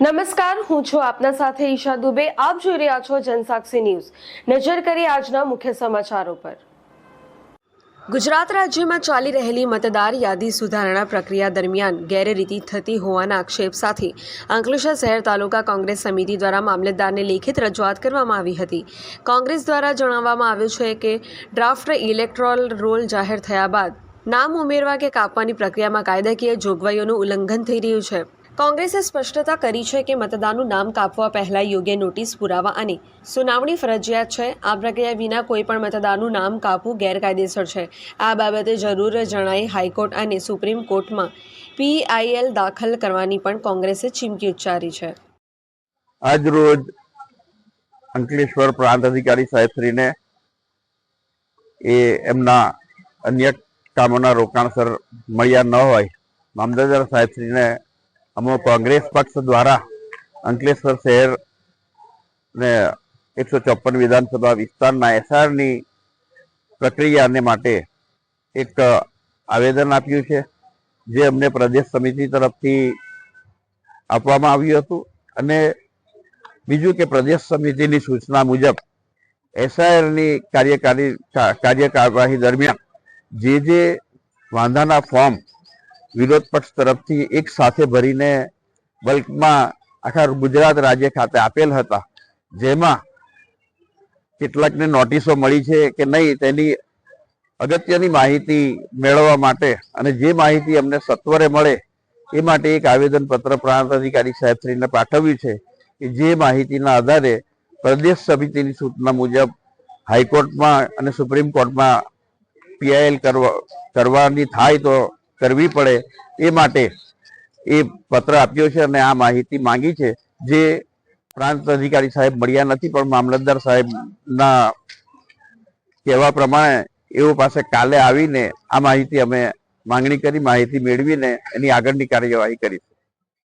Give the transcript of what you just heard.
નમસ્કાર, હું છું આપના સાથે ઈશા દુબે. આપ જોઈ રહ્યા છો જનસાક્ષી ન્યૂઝ. નજર કરી આજના મુખ્ય સમાચારો પર. ગુજરાત રાજ્યમાં ચાલી રહેલી મતદાર યાદી સુધારણા પ્રક્રિયા દરમિયાન ગેરરીતિ થતી હોવાના આક્ષેપ સાથે અંકલેશ્વર શહેર તાલુકા કોંગ્રેસ સમિતિ દ્વારા મામલતદારને લેખિત રજૂઆત કરવામાં આવી હતી. કોંગ્રેસ દ્વારા જણાવવામાં આવ્યું છે કે ડ્રાફ્ટ ઇલેક્ટ્રોલ રોલ જાહેર થયા બાદ નામ ઉમેરવા કે કાપવાની પ્રક્રિયામાં કાયદાકીય જોગવાઈઓનું ઉલ્લંઘન થઈ રહ્યું છે. કોંગ્રેસે સ્પષ્ટતા કરી છે કે મતદાનનું નામ કાપવા પહેલાં યોગ્ય નોટિસ પુરાવા અને સુનાવણી ફરજિયાત છે. આ પ્રક્રિયા વિના કોઈ પણ મતદારનું નામ કાપવું ગેરકાયદેસર છે. આ બાબતે જરૂર જણાઈ હાઈકોર્ટ અને સુપ્રીમ કોર્ટમાં પીઆઈએલ દાખલ કરવાની પણ કોંગ્રેસે ચીમકી ઉચ્ચારી છે. આજ અંકલેશ્વર પ્રાંત અધિકારી સાહેબશ્રીને એ એમના અન્ય કામોના રોકાણસર મળ્યા ન હોય, મામલતદાર સાહેબશ્રીને અમો કોંગ્રેસ પક્ષ દ્વારા અંકલેશ્વર શહેર ને એકસો ચોપન વિધાનસભા વિસ્તારના એસઆરની પ્રક્રિયાને માટે એક આવેદન આપ્યું છે, જે અમને પ્રદેશ સમિતિ તરફથી આપવામાં આવ્યું હતું. અને બીજું કે પ્રદેશ સમિતિની સૂચના મુજબ એસઆઈઆરની કાર્યકારી, કાર્યકારવાહી દરમિયાન જે જે વાંધાના ફોર્મ વિરોધ પક્ષ તરફથી એક સાથે ભરીને બલ્કમાં આખા ગુજરાત રાજ્ય ખાતે આપેલ હતા, જેમાં કેટલાકને નોટિસો મળી છે કે નહીં તેની અગત્યની માહિતી મેળવવા માટે અને જે માહિતી અમને સત્વરે મળે એ માટે એક આવેદનપત્ર પ્રાંત અધિકારી સાહેબશ્રીને પાઠવ્યું છે કે જે માહિતીના આધારે પ્રદેશ સમિતિની સૂચના મુજબ હાઈકોર્ટમાં અને સુપ્રીમ કોર્ટમાં પીઆઈએલ કરવા કરવાની થાય તો કરવી પડે એ માટે એ પત્ર આપ્યો છે અને આ માહિતી માંગી છે. જે પ્રાંત અધિકારી સાહેબ મળ્યા નથી, પણ મામલતદાર સાહેબના કહેવા પ્રમાણે એઓ પાસે કાલે આવીને આ માહિતી અમે માંગણી કરી, માહિતી મેળવીને એની આગળની કાર્યવાહી કરી